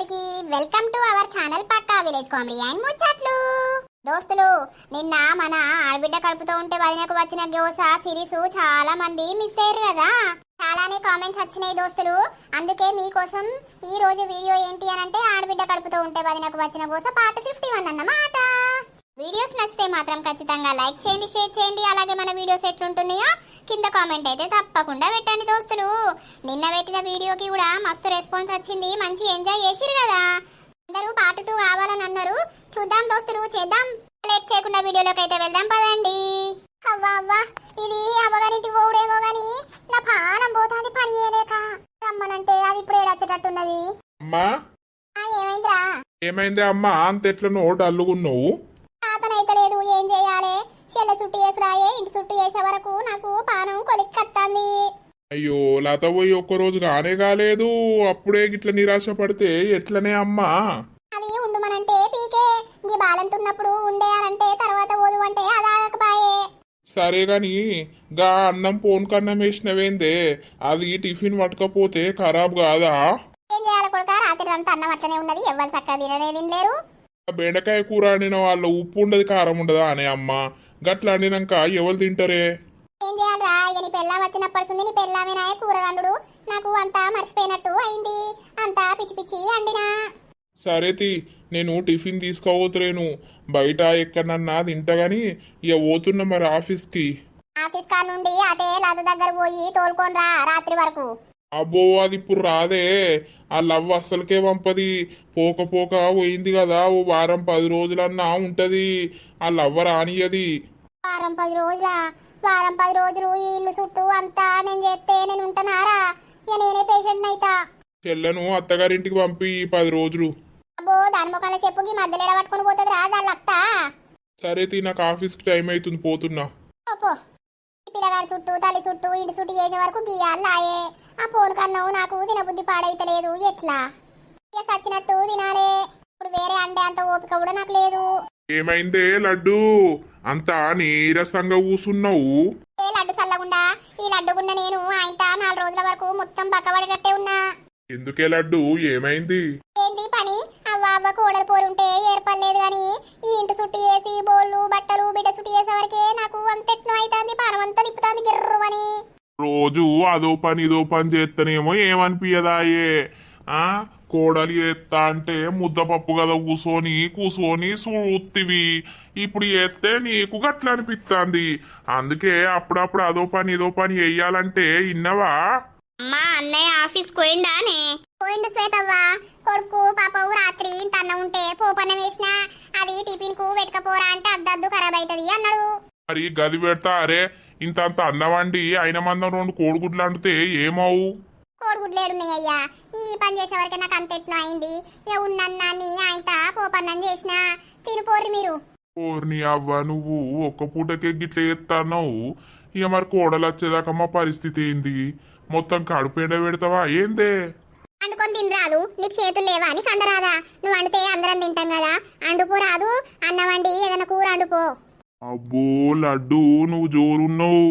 అందరికి welcome to our channel పక్కా village comedy and ముచ్చట్లు. దోస్తులు నిన్న మన ఆడబిడ్డ కడుపుతో ఉంటే వదినకు వచ్చిన గోస సిరీస్ చాలా మంది మిస్ అయ్యారు కదా. చాలానే కామెంట్స్ వచ్చినాయి దోస్తులు. అందుకే మీకోసం ఈ రోజు వీడియో ఏంటి అని అంటే ఆడబిడ్డ కడుపుతో ఉంటే వదినకు వచ్చిన గోస పార్ట్ ఫిఫ్టీ వన్ అన్నమాట వీడియోస్ నచ్చితే మాత్రం ఖచ్చితంగా లైక్ చేయండి షేర్ చేయండి. అలాగే మన వీడియోస్ ఎట్లుంటున్నాయో కింద కామెంట్ అయితే తప్పకుండా పెట్టండి దోస్తులు. నిన్న పెట్టిన వీడియోకి కూడా మస్తు రెస్పాన్స్ వచ్చింది. మంచి ఎంజాయ్ చేసిరు కదా. అందరూ పార్ట్ టూ కావాలని అన్నారు. చూద్దాం దోస్తులు చేద్దాం. లేట్ చేయకుండా వీడియోలోకి అయితే వెళ్దాం పదండి. అవ్వా అవ్వా ఇది అవ్వగారింటి పోవుడేమో గాని నా పానం పోతాంది పని చేయలేక. రమ్మనంటే అది ఇప్పుడు ఏడొచ్చేటట్టున్నది. అమ్మా. ఏమైందిరా? ఏమైంది అమ్మా? అంత ఎట్లనో డల్లుగున్నావు అతనైతే లేదు ఏం చేయాలి చెల్లె చుట్టూ వేసుడాయే ఇంటి చుట్టూ వేసే వరకు నాకు పానం కొలిక్కత్తాంది. అయ్యో లత పోయి ఒక్క రోజు కానే కాలేదు. అప్పుడే గిట్ల నిరాశ పడితే ఎట్లనే అమ్మా? అది ఉండుమనంటే పీకే. ఈ బాలంతున్నప్పుడు ఉండేయాలంటే తర్వాత ఓదు అంటే అదాగకపాయే సరే గాని గా అన్నం పోన్ కన్నం వేసినవేందే? అది టిఫిన్ పట్టకపోతే ఖరాబ్ కాదా? ఏం చేయాలి కొడుక? రాత్రి అంతా అన్నం అట్లనే ఉన్నది. ఎవరు చక్కగా తిననే తినలేరు. ఆ బెండకాయ కూర వండిన వాళ్ళు ఉప్పు ఉండదు కారం ఉండదా అనే అమ్మ. గట్ల వండినాక ఎవరు తింటారే? ఏం చేయాలిరా ఇక నీ పెళ్ళాం వచ్చినప్పటి నుండి నీ పెళ్ళామేనాయ కూరగాండు నాకు అంతా మర్చిపోయినట్టు అయింది. అంతా పిచ్చి పిచ్చి అండినా సరే తి నేను టిఫిన్ తీసుకోవతులేను బయట ఎక్కడన్నా తింటగాని ఇక పోతున్నా మరి ఆఫీస్కి. ఆఫీస్ కాడ నుండి అటే లత దగ్గర పోయి రా రాత్రి వరకు. అబ్బో అది ఇప్పుడు రాదే. ఆ లవ్ అస్సలకే పంపది. పోక పోక పోయింది కదా ఓ వారం పది రోజులన్నా ఉంటది. ఆ లవ్ రానియది వారం పది రోజుల వారం పది రోజులు ఈ ఇల్లు చుట్టూ అంతా నేను చేస్తే నేను ఉంటున్నారా ఇక నేనే పేషెంట్ అయితా. చెల్లను అత్తగారింటికి పంపి పది రోజులు. అబ్బో దాని ముఖాల చెప్పుకి మధ్యలో ఎడ పట్టుకొని పోతుంది రా దాని సరే తీ నాకు ఆఫీస్కి టైం అవుతుంది పోతున్నా. పో. పిల్లగాడి చుట్టూ తల్లి చుట్టూ ఇంటి చుట్టూ చేసే వరకు గీయాలి లాయే ఆ ఫోన్ కన్నావు నాకు తినబుద్ధి పాడైతలేదు. ఎట్లా? సచ్చినట్టు తినాలే. ఇప్పుడు వేరే అండే అంత ఓపిక కూడా నాకు లేదు. ఏమైందే లడ్డు? అంతా నీరసంగా కూసున్నావు ఏ లడ్డు చల్లగుండా ఈ లడ్డుగుండా నేను ఆయనత నాలుగు రోజుల వరకు మొత్తం పక్కబడేటట్టే ఉన్నా. ఎందుకే లడ్డు? ఏమైంది? ఏంది పని? అవ్వ అవ్వ కోడలు పోరుంటే రోజు అదో పని ఇదో పని చేస్తేనేమో ఏమనిపించదాయే ఆ? కోడలి ఎత్తా అంటే ముద్దపప్పు కదా కూసోని కూసోని చూత్తివి ఇప్పుడు ఎత్తే నీకు గట్ల అనిపిస్తుంది అందుకే అప్పుడప్పుడు అదో పని ఇదో పని వెయ్యాలంటే ఇన్నవా? అమ్మా అన్నయ్య ఆఫీస్ పోయిండానే పోయిండు శ్వేతవ్వ. కొడుకు పాపవు రాత్రి ఇంత అన్నం ఉంటే పోపన్న వేసిన అది టిఫిన్కు వెతకపోరా అంటే అద్దద్దు ఖరాబ్ అవుతుంది అన్నాడు. మరి గది పెడతా అరే ఇంత అంత అన్నవండి అయిన మందం రెండు కోడిగుడ్లు అంటితే ఏమవు? కోడిగుడ్లేడున్నాయి అయ్యా ఈ పని చేసే వరకే నాకు అంత ఎట్నో అయింది. ఉన్నన్నాన్ని ఆయనత పోపన్నం చేసిన తినిపోర్రి మీరు. ఓర్ని అవ్వ నువ్వు ఒక్క పూటకే గిట్ల ఎత్తాన్నావు. ఇక మరి కోడలు వచ్చేదాకా మా పరిస్థితి ఏంది? మొత్తం కడుపు ఎండ పెడతావా? ఏందే? అండుకొని తినరాదు నీకు చేతులు లేవా? అని కండరాదా నువ్వు వండితే అందరం తింటాం కదా. అండుపో రాదు. అన్నం వండి ఏదైనా కూర అండుపో. అబ్బో లడ్డు నువ్వు జోరున్నావు.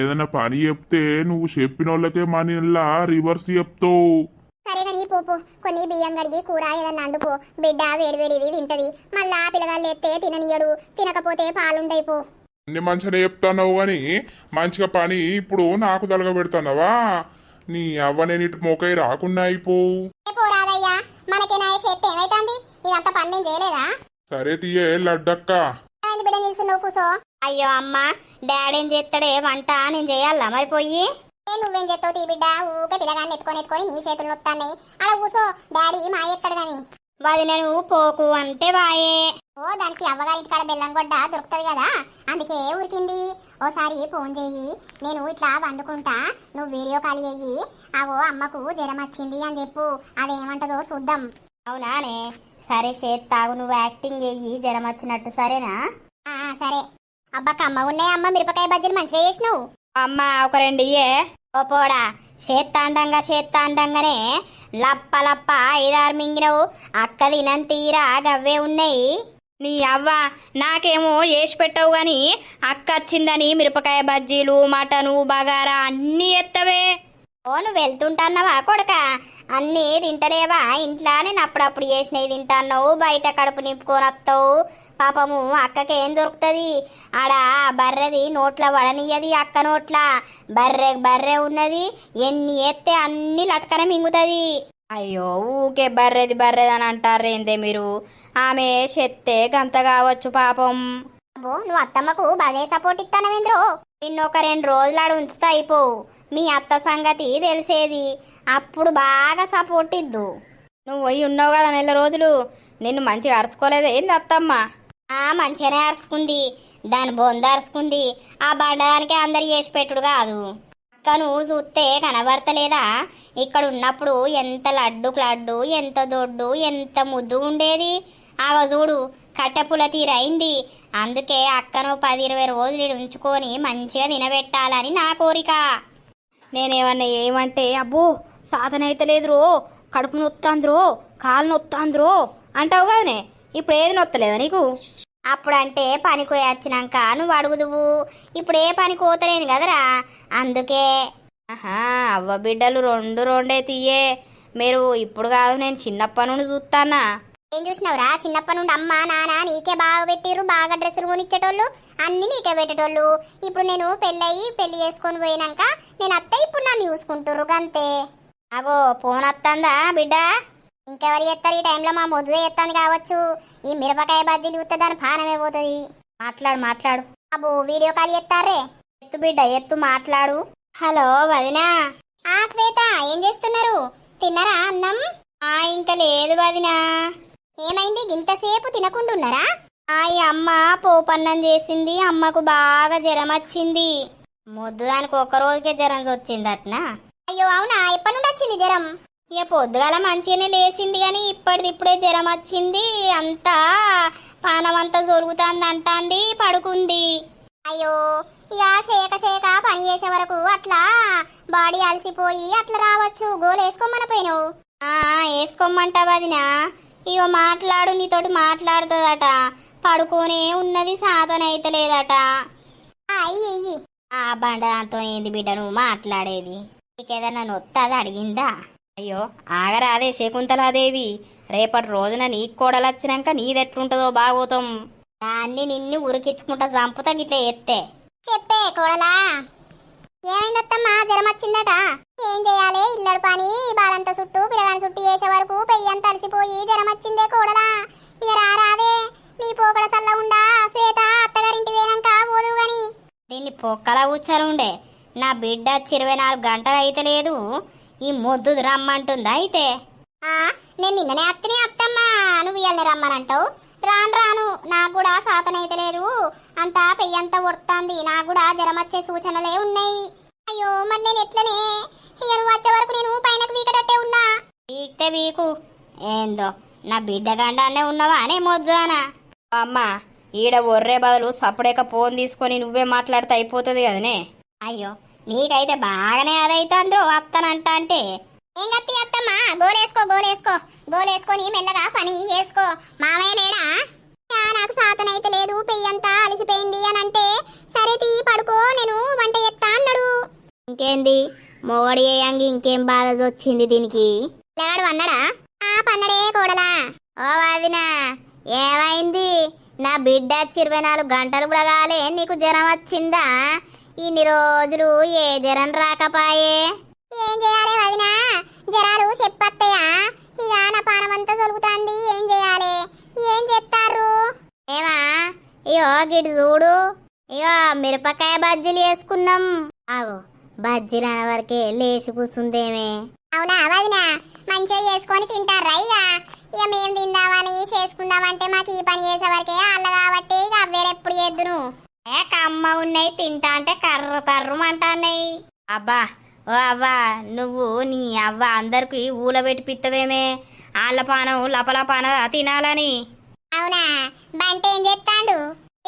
ఏదైనా పని చెప్తే నువ్వు చెప్పిన వాళ్ళకే మనీలా రివర్స్ చెప్తావు. సరే కానీ పోపు కొన్ని బియ్యం కడిగి కూర ఏదన్నా అండుపో బిడ్డ వేడివేడిది తింటది. మళ్ళా పిల్లగాళ్ళు ఎత్తే తిననీయడు. తినకపోతే పాలుండైపో అన్ని మంచిగా చెప్తాన్నావు కానీ మంచిగా పని ఇప్పుడు నాకు తలగ పెడతానవా నీ అవ్వ నేను ఇటు మోకై రాకుండా అయిపోవు పోరాదయ్యా మనకేనా చేస్తే ఏమైతుంది? ఇదంతా పని నేను చేయలేదా? సరే తీయే లడ్డక్క. ఏమైంది బిడ్డ నిల్చున్నావు కూసో? అయ్యో అమ్మ డాడీ ఏం చేస్తాడే? వంట నేను చేయాలా మరి పోయి? ఏ నువ్వేం చేస్తావు తీ బిడ్డ? ఊకే పిల్లగాన్ని ఎత్తుకొని ఎత్తుకొని నీ చేతులు నొత్తాన్నాయి. అలా కూసో డాడీ మా ఎత్తాడు గాని వదినను పోకు అంటే వాయే. ఓ దానికి అవ్వగారింటి కాడ బెల్లం గొడ్డ దొరుకుతుంది కదా? అందుకే ఉరికింది ఓసారి ఫోన్ చెయ్యి నేను ఇట్లా వండుకుంటా. నువ్వు వీడియో కాల్ చెయ్యి అవో అమ్మకు జ్వరం వచ్చింది అని చెప్పు. అదేమంటదో చూద్దాం. అవునానే. సరే చేత్తాగు నువ్వు యాక్టింగ్ చెయ్యి జ్వరం వచ్చినట్టు సరేనా? ఆ సరే. అబ్బా కమ్మ ఉన్నాయి అమ్మ మిరపకాయ బజ్జీలు మంచిగా చేసినావు. అమ్మ ఒక రెండు ఇయ్యే. ఓ పోడా. చేత్తాండంగా చేత్తాండంగానే లప్ప లప్ప ఐదారు మింగినవు. అక్క తినం తీరా గవ్వే ఉన్నాయి. నీ అవ్వ నాకేమో వేసి పెట్టవు గాని అక్క వచ్చిందని మిరపకాయ బజ్జీలు మటను బగారా అన్నీ ఎత్తవే. ఓ నువ్వు వెళ్తుంటాన్నావా కొడక? అన్నీ తింటలేవా? ఇంట్లో నేను అప్పుడప్పుడు చేసినవి తింటాన్నావు బయట కడుపు నింపుకొని వస్తావు పాపము అక్కకి ఏం దొరుకుతుంది? ఆడ బర్రెది నోట్ల వడనియ్యది అక్క నోట్ల. బర్రె బర్రె ఉన్నది ఎన్ని ఎత్తే అన్ని లట్కన మింగుతుంది. అయ్యో ఊకే బర్రెది బర్రెది అని అంటారేందే మీరు? ఆమె చెత్తే గంత కావచ్చు పాపం. అబ్బో నువ్వు అత్తమ్మకు బాగా సపోర్ట్ ఇస్తానవేంద్రో నిన్నొక రెండు రోజులు ఆడ ఉంచుతా అయిపోవు మీ అత్త సంగతి తెలిసేది. అప్పుడు బాగా సపోర్ట్ ఇద్దు. నువ్వు పోయి ఉన్నావు కదా నెల రోజులు. నిన్ను మంచిగా అరుచుకోలేదు ఏంది అత్తమ్మ? ఆ మంచిగానే అరుచుకుంది. దాని బొంద అరుచుకుంది. ఆ బండదానికి అందరు చేసి పెట్టుడు కాదు. అక్క నువ్వు చూస్తే కనబడతలేదా? ఇక్కడ ఉన్నప్పుడు ఎంత లడ్డుకు లడ్డు ఎంత దొడ్డు ఎంత ముద్దు ఉండేది? ఆగో చూడు కట్టెపుల తీరైంది అందుకే అక్కను పది ఇరవై రోజులు ఉంచుకొని మంచిగా తినబెట్టాలని నా కోరిక. నేనేమన్నా ఏమంటే అబ్బో సాధన అయితే లేదురో కడుపు నొత్తాంద్రో కాలు నొత్తాంద్రో అంటావు కదనే. ఇప్పుడు ఏది నొత్తలేదా నీకు? అప్పుడంటే పని వచ్చినాక నువ్వు అడుగుదువు ఇప్పుడు ఏ పని కోతలేను కదరా. అందుకే. ఆహా అవ్వ బిడ్డలు రెండు రెండే తీయే. మీరు ఇప్పుడు కాదు నేను చిన్నప్పటి నుండి చూస్తానా ఏం చూసినావురా? చిన్నప్పటి నుండి అమ్మ నాన్న నీకే బాగా పెట్టిర్రు బాగా డ్రెస్సులు కొనిచ్చేటోళ్ళు అన్ని నీకే పెట్టేటోళ్ళు. ఇప్పుడు నేను పెళ్ళయి పెళ్ళి చేసుకొని పోయినాక నేను అత్త ఇప్పుడు నన్ను చూసుకుంటుర్రు గంతే. అగో ఫోన్ వస్తుందా బిడ్డ? ఇంకెవరు చేస్తారు ఈ టైంలో? మా మొద్దు చేస్తాను కావచ్చు. ఈ మిరపకాయ బజ్జీలు చూస్తే దాని పానమే పోతుంది. మాట్లాడు మాట్లాడు. అబ్బో వీడియో కాల్ చేస్తారే? ఎత్తు బిడ్డ ఎత్తు మాట్లాడు. హలో వదినా. ఆ శ్వేత ఏం చేస్తున్నారు? తిన్నారా అన్నం? ఆ ఇంకా లేదు వదినా. ఏమైంది? ఇంతసేపు తినకుండున్నారా? ఆ అమ్మ పోపన్నం చేసింది. అమ్మకు బాగా జ్వరం వచ్చింది. ముద్దు దానికి ఒక రోజుకే జ్వరం వచ్చింది అట్నా అయ్యో అవునా? ఎప్పటి నుండి వచ్చింది జ్వరం? ఇక పొద్దుగాల మంచిగానే లేచింది కానీ ఇప్పటిది ఇప్పుడే జ్వరం వచ్చింది. అంతా పానం అంతా జరుగుతుంది అంటాంది పడుకుంది. అయ్యో ఇక షేక షేక పని చేసే వరకు అట్లా బాడీ అలసిపోయి అట్లా రావచ్చు. గోలు వేసుకోమని పోయినావు వేసుకోమంటావా అదినా? వదినా ఇగో మాట్లాడు నీతోటి మాట్లాడుతుందట. పడుకోనే ఉన్నది సాధన అయితే లేదట ఆ, అయ్యి అయ్యి ఆ బండ దాంతో ఏంది బిడ్డ నువ్వు మాట్లాడేది? నీకేదన్నా నొత్తది అడిగిందా? అయ్యో ఆగరాదే శకుంతలాదేవి. రేపటి రోజున నీకు కోడలు వచ్చినాక నీదెట్లుంటుందో బాగోతాం దాన్ని నిన్ను ఉరికించుకుంటా చంపుతా గిట్ల ఎత్తే చెప్పే కోడలా. ఏమైందత్తమ్మా? జ్వరం వచ్చిందట. ఏం చేయాలి? ఇల్లడు పని బాలంత చుట్టూ పిల్లగాని చుట్టూ చేసే వరకు పెయ్యంత అలసిపోయి జ్వరం వచ్చిందే కోడలా. ఇక రారాదే నీ పోకడ సల్ల ఉండా? శ్వేత అత్తగారింటి వేనంక పోదు గని. దీన్ని పొక్కలా కూర్చొని ఉండే. నా బిడ్డ ఇరవై నాలుగు గంటలు అయితే లేదు. ఈ మొద్దు రమ్మంటుందా అయితే? నేను నిన్ననే అత్తనే అత్తమ్మా. నువ్వు ఇయ్యాలని రమ్మనంటావు. రాను రాను నాకు కూడా సాతనైతే లేదు. అంతా పెయ్యంతా కొడుతుంది నాకు కూడా జ్వరం వచ్చే సూచనలే ఉన్నాయి. అయ్యో మరి నేను ఎట్లనే? ఇక నువ్వు వచ్చే వరకు నేను పైనకు వీకటట్టే ఉన్నా. వీక్తే వీకు. ఏందో నా బిడ్డగాండానే ఉన్నావా అనే మొద్దానా అమ్మ ఈడ ఒర్రే బదులు సపడేక ఫోన్ తీసుకొని నువ్వే మాట్లాడితే అయిపోతుంది కదనే. అయ్యో నీకైతే బాగానే అదైతే అందరూ వస్తానంట అంటే. ఏం గత్తి అత్తమ్మా గోలేసుకో గోలేసుకో. గోలేసుకొని మెల్లగా పని చేసుకో. మామయ్య లేడా? నాకు సాతనైతే లేదు. పెయ్యంతా అలసిపోయింది అని అంటే సరే తీ పడుకో నేను వంట చేస్తా అన్నాడు. ఇంకేంది? మొగడి అయ్యంగి ఇంకేం బాధ వచ్చింది దీనికి? పిల్లగాడు అన్నాడా? ఆ పన్నడే కోడలా. ఓ వాదినా ఏమైంది? నా బిడ్డ ఇరవై నాలుగు గంటలు కూడా కాలే నీకు జ్వరం వచ్చిందా? ఇన్ని రోజులు ఏ జ్వరం రాకపాయే? ఏం చేయాలి వదినా? జరాలు చెప్పత్తయ్యా. ఇక నా పానమంతా సొలుగుతాంది. ఏం చేయాలి? ఏం చేస్తారు ఏమా? ఇగో గిడి చూడు. ఇగో మిరపకాయ బజ్జీలు వేసుకున్నాం ఆగో బజ్జీలు అనే వరకే లేచి కూర్చుందేమే. అవునా వదినా? మంచిగా చేసుకొని తింటారా ఇక. ఇక మేము తిందామని చేసుకుందామంటే మాకు ఈ పని చేసే వరకే అల్ల కాబట్టి ఇక అవ్వేడెప్పుడు చేద్దును. ఏ కమ్మ ఉన్నాయి తింటా అంటే కర్రు కర్రు అంటాన్నాయి అబ్బా ఓ అవ్వా నువ్వు నీ అవ్వ అందరికి ఊలబెట్టి పిత్తవేమే. ఆళ్ళ పానం లపలపాన తినాలని. అవునా? బంటి ఏం చేస్తాడు?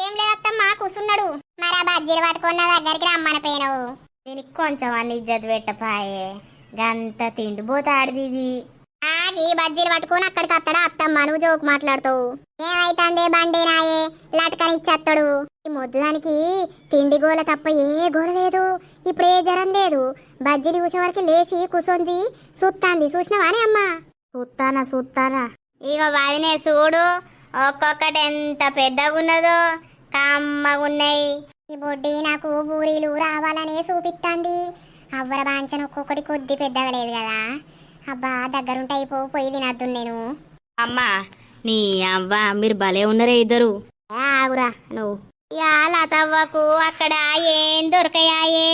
ఏం లేదత్తమ్మా కూసున్నాడు. మరి ఆ బజ్జీలు పట్టుకున్న దగ్గరికి రమ్మని పోయినావు. దీనికి కొంచెం అన్ని ఇజ్జత్ పెట్టపాయే. గంత తిండిపోతాడిది ఇది. ఆ ఆగి బజ్జీలు పట్టుకొని అక్కడికి అత్తడా అత్తమ్మ? నువ్వు జోకు మాట్లాడుతావు. ఏమైతుంది బండి నాయే? లటకని ఇచ్చేస్తాడు ఈ మొద్దుదానికి తిండి గోల తప్ప ఏ గోల లేదు. ఇప్పుడు ఏ జ్వరం లేదు. బజ్జీలు చూసే వరకు లేచి కుసొంజి. చూస్తాంది చూసినవానే అమ్మ? చూస్తానా చూస్తానా ఇక వదినే చూడు. ఒక్కొక్కటి ఎంత పెద్దగున్నదో కమ్మగున్నాయి. ఈ బొడ్డి నాకు బూరీలు రావాలనే చూపిస్తాంది అవ్వర బాంచన ఒక్కొక్కటి కొద్ది పెద్దగా లేదు కదా. అబ్బా దగ్గరుంటే అయిపో పోయి తినద్దు నేను. అమ్మా నీ అవ్వ మీరు భలే ఉన్నారే ఇద్దరు. ఆగురా నువ్వు. ఇక లతవ్వకు అక్కడ ఏం దొరకయాయే?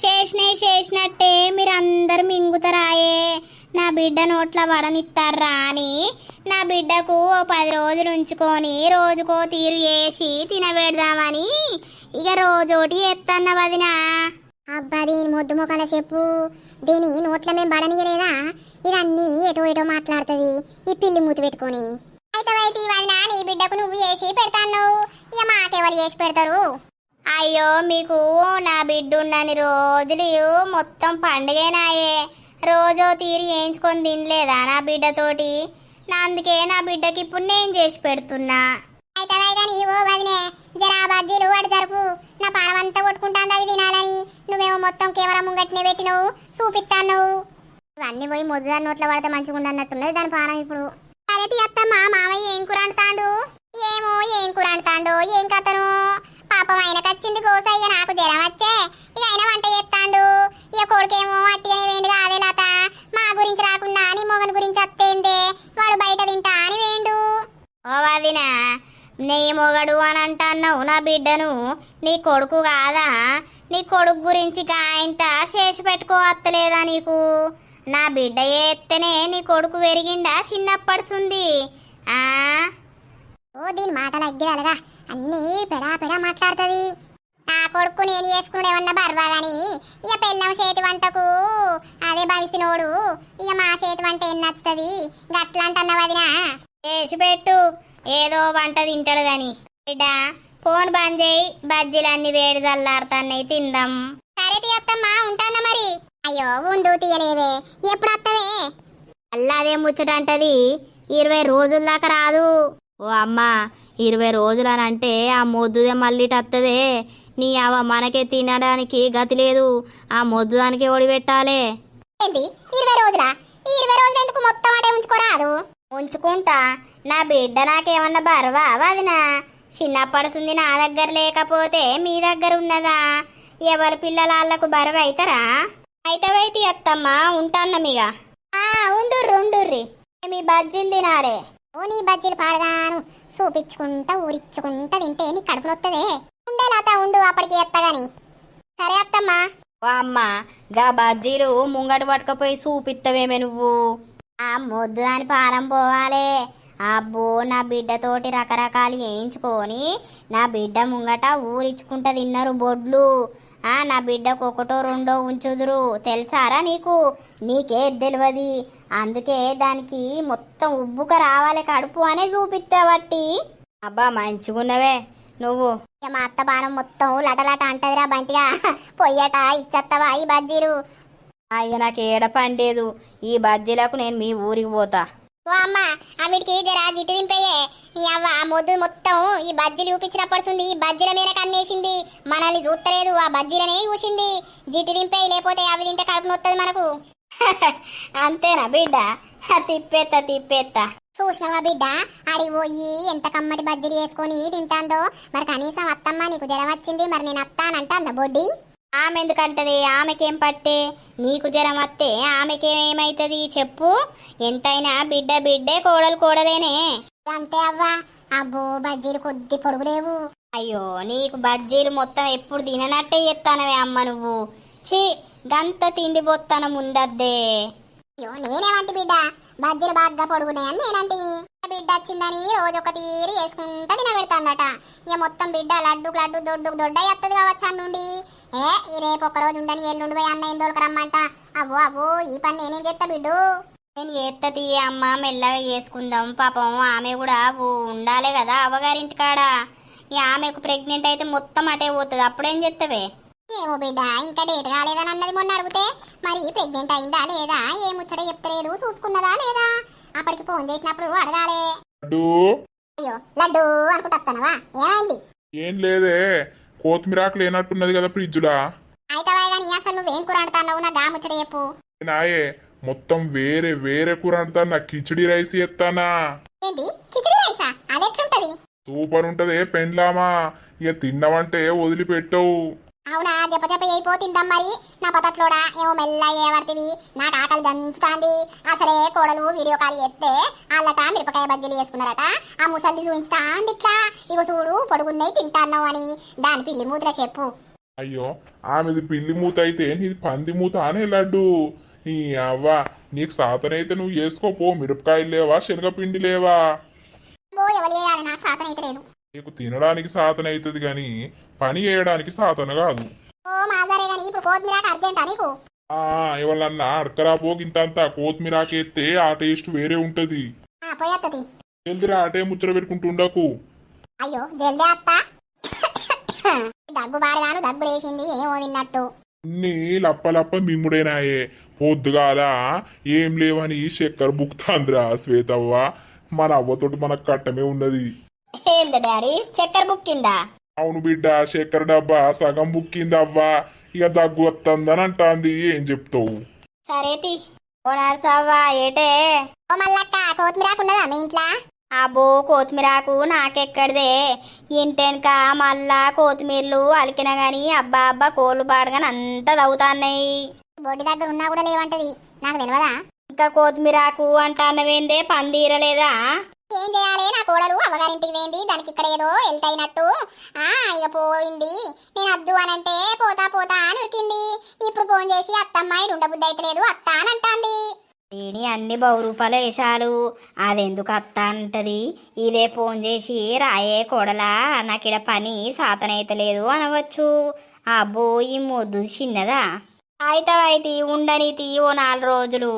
చేసినవి చేసినట్టే మీరు అందరు మింగుతారాయే. నా బిడ్డ నోట్ల వడనిస్తారా అని నా బిడ్డకు ఓ పది రోజులు ఉంచుకొని రోజుకో తీరు వేసి తినబెడదామని ఇక రోజోటి ఎత్తన్న వదినా అబ్బా దీని ముద్దు మొక్కల చెప్పు. దీని నోట్ల మేము బడనీయలేదా ఇదన్నీ ఎటో ఎటో మాట్లాడుతుంది. ఈ పిల్లి మూతి పెట్టుకొని. అయితే అయితే వదిన నీ బిడ్డకు నువ్వు చేసి పెడతాను ఇక మాకెవరు చేసి పెడతారు? అయ్యో మీకు నా బిడ్డ ఉన్నని రోజులు మొత్తం పండుగేనాయే. రోజో తీరి వేయించుకొని తినలేదా నా బిడ్డతోటి? నా అందుకే నా బిడ్డకి ఇప్పుడు నేను చేసి పెడుతున్నా. అయితే కానీ ఓ వదినే జరా బజ్జీలు వాడు జరుపు. నా పాడవంతా అంతా కొట్టుకుంటాను అవి తినాలని. నువ్వేమో మొత్తం కేవలం ముంగట్నే పెట్టినవు చూపిస్తాను ఇవన్నీ పోయి ముద్దుదా నోట్లో పడితే మంచిగా ఉండన్నట్టున్నది దాని పానం ఇప్పుడు. సరే తీయత్తమ్మ మామయ్య ఏం కూర అంటాడు ఏమో ఏం కూర అంటాడు ఏం కథను? పాపం ఆయనకు వచ్చింది గోసయ్య నాకు జ్వరం వచ్చే. ఇక ఆయన వంట చేస్తాడు. ఇక కొడుకేమో అట్టి అని వేండు కాదే లత. మా గురించి రాకుండా నీ మొగన్ గురించి వస్తేందే వాడు బయట తింటా అని వేండు. ఓ వదినా నీ మొగడు అని అంటున్నావు నా బిడ్డను. నీ కొడుకు కాదా? నీ కొడుకు గురించి గాయంత చేసి పెట్టుకోవత్తలేదా నీకు? నా బిడ్డ ఎత్తేనే నీ కొడుకు పెరిగిండా చిన్నప్పడుతుంది ఆ? ఓ దీని మాటలు అగ్గిరాలుగా. అన్నీ పెడా పెడా మాట్లాడుతుంది. నా కొడుకు నేను చేసుకునేవన్న బర్వా గాని ఇక పెళ్ళం చేతి వంటకు అదే భవిస్తునోడు ఇక మా చేతి వంట ఏం నచ్చుతుంది? గట్లా అంటున్న వదినా. చేసి పెట్టు. ఏదో వంట తింటాడు గాని. బిడ్డ ఫోన్ బంద్ చేయి. బజ్జీలన్నీ వేడి చల్లారుతాయి తిందాం. సరే తీయత్తమ్మా ఉంటానా మరి? అయ్యో ఉండు తీయలేవే ఎప్పుడు వస్తావే అల్లాదే ముచ్చటంటది. ఇరవై రోజుల దాకా రాదు. ఓ అమ్మ ఇరవై రోజులనంటే ఆ మొద్దుదే మళ్ళీ టత్తదే నీ అవ మనకే తినడానికి గతి లేదు. ఆ మొద్దు దానికి ఓడి పెట్టాలే ఏంటి ఇరవై రోజులా? ఈ ఇరవై రోజులు ఎందుకు మొత్తం అటే ఉంచుకోరాదు? ఉంచుకుంటా. నా బిడ్డ నాకేమన్నా బర్వా? వదినా. చిన్నప్పడుసుంది నా దగ్గర లేకపోతే మీ దగ్గర ఉన్నదా? ఎవరి పిల్లలాళ్ళకు బరువు అవుతారా అయితవైతే అత్తమ్మ ఉంటాన్నమిగా. ఆ ఉండుర్రి ఉండుర్రి. మీ బజ్జీలు తినాలే. ఓ నీ బజ్జీలు పాడగాను. చూపించుకుంటా ఊరిచ్చుకుంటా తింటే నీ కడుపు వస్తుందే ఉండే లత ఉండు అప్పటికి ఎత్తగాని. సరే అత్తమ్మా. ఓ అమ్మ గా బజ్జీలు ముంగట పట్టుకపోయి చూపిత్తవేమే నువ్వు? ఆ మొద్దు దాని పానం పోవాలే. అబ్బో నా బిడ్డతోటి రకరకాలు వేయించుకొని నా బిడ్డ ముంగట ఊరిచ్చుకుంటా తిన్నారు బొడ్లు. ఆ నా బిడ్డకు ఒకటో రెండో ఉంచుదురు. తెలుసారా నీకు? నీకే తెలియదు అందుకే దానికి మొత్తం ఉబ్బుక రావాలి కడుపు అనే చూపిస్తాబట్టి అబ్బా మంచిగున్నవే. నువ్వు. మా అత్త బాణం మొత్తం లటలట అంటదిరా బంటిగా. పొయ్యట ఇచ్చేత్తవా ఈ బజ్జీలు? అయ్య నాకు ఏడ పని లేదు. ఈ బజ్జీలకు నేను మీ ఊరికి పోతా. ఓ అమ్మ ఆవిడికి జరా జిట్టు దింపేయే. ఈ అవ్వ ఆ మొద్దు మొత్తం ఈ బజ్జీలు చూపించినప్పడుతుంది ఈ బజ్జీల మీద కన్నేసింది. మనల్ని చూస్తలేదు ఆ బజ్జీలనే చూసింది. జిట్టు దింపేయి లేకపోతే అవి తింటే కడుపు నొత్తది మనకు. అంతేనా బిడ్డ? తిప్పేత్తా తిప్పేత్తా. చూసినవా బిడ్డ? ఆడి పోయి ఎంత కమ్మటి బజ్జీలు వేసుకొని తింటాందో. మరి కనీసం అత్తమ్మ నీకు జ్వరం వచ్చింది మరి నేను అత్తానంటాందా బొడ్డి? ఆమె ఎందుకంటది ఆమెకేం పట్టే? నీకు జ్వరం వస్తే ఆమెకేమేమైతుంది? చెప్పు. ఎంతైనా బిడ్డ బిడ్డే కోడలు కోడలేనే. అంతే అవ్వా. అబ్బో బజ్జీలు కొద్ది పొడుగు లేవు. అయ్యో నీకు బజ్జీలు మొత్తం ఎప్పుడు తిననట్టే చెప్తానవే అమ్మ నువ్వు. ఛీ గంత తిండి బొత్తన ముందద్దే అయ్యో నేనేమంటి బిడ్డ? బజ్జీలు బాగా పొడుగున్నాయని నేనంటిని. బిడ్డ వచ్చిందని రోజు ఒక తీరు వేసుకుంటా తినబెడతాందట. ఇక మొత్తం బిడ్డ లడ్డుకు లడ్డు దొడ్డుకు దొడ్డ ఎత్తది కావచ్చు అన్నుండి ఏ ఈ రేపు ఒక రోజు ఉండని ఎల్లుండి పోయి అన్న ఏం దొరకరమ్మంట అబ్బో అవ్వో ఈ పని నేనేం చేస్తా బిడ్డు? నేను ఎత్తది అమ్మ మెల్లగా చేసుకుందాం. పాపం ఆమె కూడా ఉండాలి కదా అవ్వగారింటి కాడ ఈ ఆమెకు ప్రెగ్నెంట్ అయితే మొత్తం అటే పోతుంది. అప్పుడేం చెప్తావే ఏమో బిడ్డ ఇంకా డేట్ కాలేదని అన్నది మొన్న అడిగితే మరి ప్రెగ్నెంట్ అయిందా లేదా? ఏ ముచ్చట చెప్తలేదు? చూసుకున్నదా లేదా? అప్పటికి ఫోన్ చేసినప్పుడు అడగాలే. లడ్డు? అయ్యో లడ్డు అనుకుంటావా ఏమైంది? ఏం లేదే కొత్తిమీరాకు లేనట్టున్నది కదా ఫ్రిడ్జ్లా. అయితే కానీ అసలు నువ్వేం కూర అంటున్నావు నా గా ముచ్చట చెప్పు. నాయే మొత్తం వేరే వేరే కూర అంటా నా కిచిడి రైస్ ఎత్తానా ఏంటి కిచిడి రైసా? అది ఎట్లుంటది సూపర్ ఉంటదే పెండ్లామా. ఇక తిన్నావంటే వదిలిపెట్టవు. అవునా? జప జప అయిపో తిందాం మరి? నా పతట్లోడా ఏమో మెల్ల ఏవడుతుంది నాకు ఆకలి దంచుతాంది. అసలే కోడలు వీడియో కాల్ చేస్తే వాళ్ళట మిరపకాయ బజ్జీలు వేసుకున్నారట ఆ ముసలిది చూపిస్తాంది ఇట్లా. ఇగో చూడు పొడుగున్నాయి తింటాన్నావు అని. దాని పిల్లి ముద్ర చెప్పు. అయ్యో ఆమెది పిల్లి మూత అయితే నీది పంది మూత అనే లడ్డు. ఈ అవ్వ నీకు సాతనైతే నువ్వు చేసుకోపో మిరపకాయలు లేవా? శనగపిండి లేవా? ఎవరు చేయాలి? నాకు సాధన అయితే లేదు. నీకు తినడానికి సాతన అవుతుంది కానీ పని చేయడానికి సాతన కాదు. ఎవరన్నా అడకరా పోగింతంత కొత్తిమీరాకేస్తే ఆ టేస్ట్ వేరే ఉంటది. జల్దిరా ఆటే ముచ్చట పెట్టుకుంటుండకు అయ్యో జల్దే అత్త. దగ్గు బాడగాను దగ్గు లేచింది ఏమో విన్నట్టు. అన్ని లప్పలప్ప మిమ్ముడేనాయే. పొద్దుగాల ఏం లేవని చక్కెర బుక్తాంద్రా శ్వేతవ్వ. మన అవ్వతోటి మనకు కట్టమే ఉన్నది. ఏంది డాడీ? చక్కెర బుక్ కిందా అవును బిడ్డ చక్కెర డబ్బా సగం బుక్కింది అవ్వా. ఇక దగ్గు వస్తుందని అంటాంది. ఏం చెప్తావు? సరేతి ఓ నర్సవ్వా ఏటే? ఓ మల్లక్క కొత్తిమీరాకు ఉన్నదా మీ ఇంట్లో? అబ్బో కొత్తిమీరాకు నాకెక్కడిదే? ఇంటెనక మళ్ళా కొత్తిమీరలు అలికిన గాని అబ్బా అబ్బా కోళ్ళు పాడగాని అంతా తవ్వుతాన్నాయి. బొడ్డి దగ్గర ఉన్నా కూడా లేవంటది. నాకు తెలియదా ఇంకా కొత్తిమీరాకు అంటాన్నవేందే? పందీరలేదా ఏం చేయాలి? నా కోడలు అవ్వగారింటికి వేంది దానికి ఇక్కడ ఏదో వెళ్తైనట్టు ఆ ఇక పోయింది. నేను అద్దు అని అంటే పోతా పోతా అని ఉరికింది. ఇప్పుడు ఫోన్ చేసి అత్తమ్మాయి ఉండబుద్ధి అయితే లేదు అత్త అని అంటాంది. దీని అన్ని బహురూపాలు వేసాలు అదెందుకు అత్త అంటది? ఇదే ఫోన్ చేసి రాయే కొడలా నాకిడ పని సాతనైతలేదు అనవచ్చు. అబ్బో ఈ మొద్దు చిన్నదా? అయితే ఉండనీతి ఓ నాలుగు రోజులు.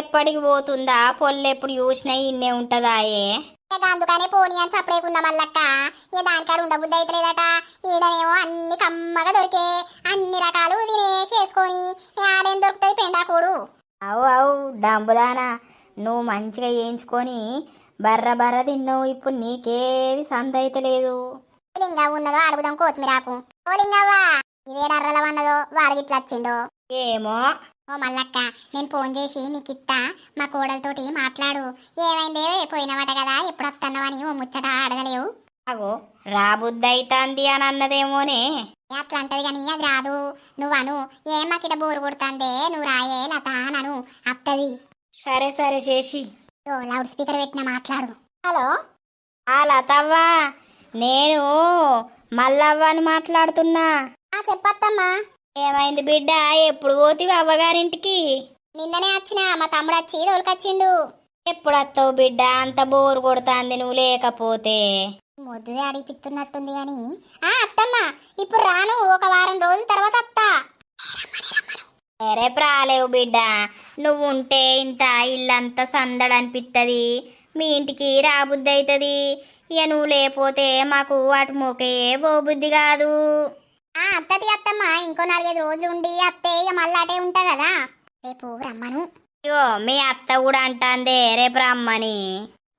ఎప్పటికి పోతుందా? పొల్లెప్పుడు చూసినా ఇన్నే ఉంటదాయే. అందుకనే పోనీ అని సపరేకున్నా మల్లక్క. ఇక దానికాడ ఉండబుద్ధి అయితే లేదట. ఈడనేమో అన్ని కమ్మగా దొరికే అన్ని రకాలు తినే చేసుకొని ఆడేం దొరుకుతుంది పెండాకోడు. అవు అవు డంబుదానా నువ్వు మంచిగా వేయించుకొని బర్ర బర్ర తిన్నావు. ఇప్పుడు నీకేది సంత అయితే లేదు. లింగా ఉన్నదో అడుగుదాం కొత్తిమీరాకు ఓ లింగవ్వా ఇదేడర్రల ఉన్నదో వాడికి ఇట్లా వచ్చిండో. ఏమో? ఓ మల్లక్క నేను ఫోన్ చేసి నీకు ఇత్తా మా కోడలతోటి మాట్లాడు. ఏమైందే? పోయినవట కదా ఎప్పుడు వస్తున్నావు అని ఓ ముచ్చట అడగలేవు. అగో రాబుద్దైతాంది అని అన్నదేమోనే. అట్లా అంటది కానీ అది రాదు. నువ్వు అను ఏం మాకిట బోరు కొడుతుందే? నువ్వు రాయే లత అనను అత్తది. సరే సరే చేసి ఓ లౌడ్ స్పీకర్ పెట్టిన మాట్లాడు. హలో? ఆ లతవ్వా నేను మల్లవ్వని మాట్లాడుతున్నా. ఆ చెప్పత్తమ్మా. ఏమైంది బిడ్డ? ఎప్పుడు పోతివి అవ్వగారింటికి? నిన్ననే వచ్చిన మా తమ్ముడు వచ్చి తోలుకొచ్చిండు. ఎప్పుడు వస్తావు బిడ్డ? అంత బోరు కొడుతాంది నువ్వు లేకపోతే. మొద్దుదే అడిగిపిస్తున్నట్టుంది గాని. ఆ అత్తమ్మ ఇప్పుడు రాను ఒక వారం రోజుల తర్వాత అత్తా. రేపు రాలేవు బిడ్డ. నువ్వు ఉంటే ఇంత ఇల్లంతా సందడనిపిస్తుంది మీ ఇంటికి రాబుద్ది అవుతుంది ఇక నువ్వు లేకపోతే మాకు అటు మోకే పోబుద్ధి కాదు. ఆ అత్తది అత్తమ్మ ఇంకో నాలుగైదు రోజులు ఉండి అత్తే ఇక మళ్ళీ అటే ఉంటా కదా. రేపు రమ్మను. ఇగో మీ అత్త కూడా అంటాందే రేపు రమ్మని.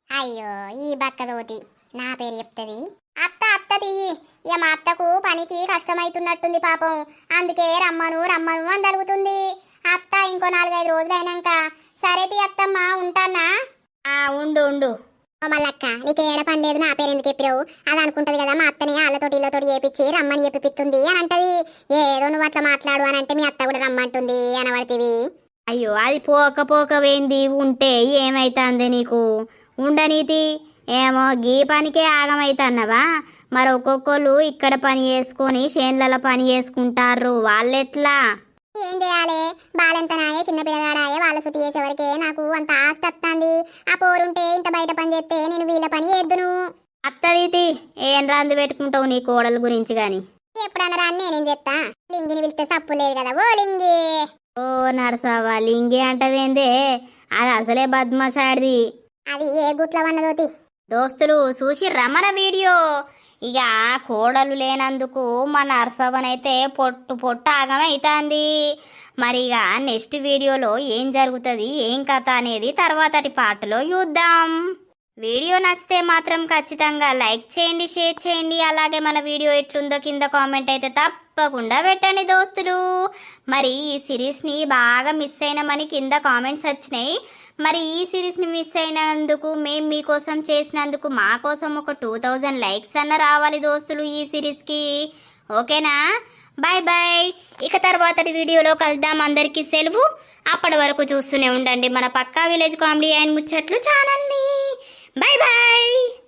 అయ్యో ఈ బక్కదోతి నా పేరు చెప్తుంది. అత్త అత్త తీయి ఇక మా అత్తకు పనికి కష్టమైతున్నట్టుంది పాపం. అందుకే రమ్మను రమ్మను అని తరుగుతుంది అత్త ఇంకో నాలుగైదు రోజులు అయినాక సరే తీ అత్తమ్మ ఉంటానా? ఆ ఉండు ఉండు. ఓ మల్లక్క నీకు ఏడ పని లేదు నా పేరు ఎందుకు చెప్పిరావు అది అనుకుంటది కదా మా అత్తని వాళ్ళతోటి ఇళ్ళతోటి చేపించి రమ్మని చెప్పిపిస్తుంది అని అంటది. ఏదో నువ్వు అట్లా మాట్లాడు అని అంటే మీ అత్త కూడా రమ్మంటుంది అనబడితివి అయ్యో అది పోక పోక వేంది ఉంటే ఏమైతుంది నీకు? ఉండనీతి. ఏమో గీ పనికే ఆగమైతన్నవా? మరి ఒక్కొక్కరు ఇక్కడ పని చేసుకొని చేన్లలో పని చేసుకుంటారు వాళ్ళెట్లా? ఏం చేయాలి? బాలెంతనాయే చిన్న పిల్లగాడాయే వాళ్ళ సుట్టి చేసేవరకే నాకు అంత ఆస్తి వస్తుంది ఆ పోరుంటే ఇంత బయట పని చేస్తే నేను వీళ్ళ పని చేద్దును. అత్తదీతి ఏం రంది పెట్టుకుంటావు నీ కోడల గురించి గాని? ఎప్పుడన్నా రాని నేనేం చేస్తా లింగిని పిలిస్తే తప్పు లేదు కదా ఓ లింగి! ఓ నరసవ్వ లింగే అంటవేందే? అది అసలే బద్మాషాడిది. అది ఏ గుట్లో ఉన్నదోతి దోస్తులు చూసి రమణ వీడియో! ఇక కోడలు లేనందుకు మన నర్సవనైతే పొట్టు పొట్టు ఆగమైతుంది. మరి ఇక నెక్స్ట్ వీడియోలో ఏం జరుగుతుంది ఏం కథ అనేది తర్వాతటి పాటలో చూద్దాం. వీడియో నచ్చితే మాత్రం ఖచ్చితంగా లైక్ చేయండి షేర్ చేయండి. అలాగే మన వీడియో ఎట్లుందో కింద కామెంట్ అయితే తప్పకుండా పెట్టండి దోస్తులు. మరి ఈ సిరీస్ని బాగా మిస్ అయినామని కింద కామెంట్స్ వచ్చినాయి. మరి ఈ సిరీస్ని మిస్ అయినందుకు మేము మీకోసం చేసినందుకు మా కోసం ఒక టూ థౌజండ్ లైక్స్ అన్న రావాలి దోస్తులు ఈ సిరీస్కి ఓకేనా? బాయ్ బాయ్ ఇక తర్వాత వీడియోలో కలుద్దాం. అందరికీ సెలవు. అప్పటి వరకు చూస్తూనే ఉండండి మన పక్కా విలేజ్ కామెడీ అండ్ ముచ్చట్లు ఛానల్ని బాయ్ బాయ్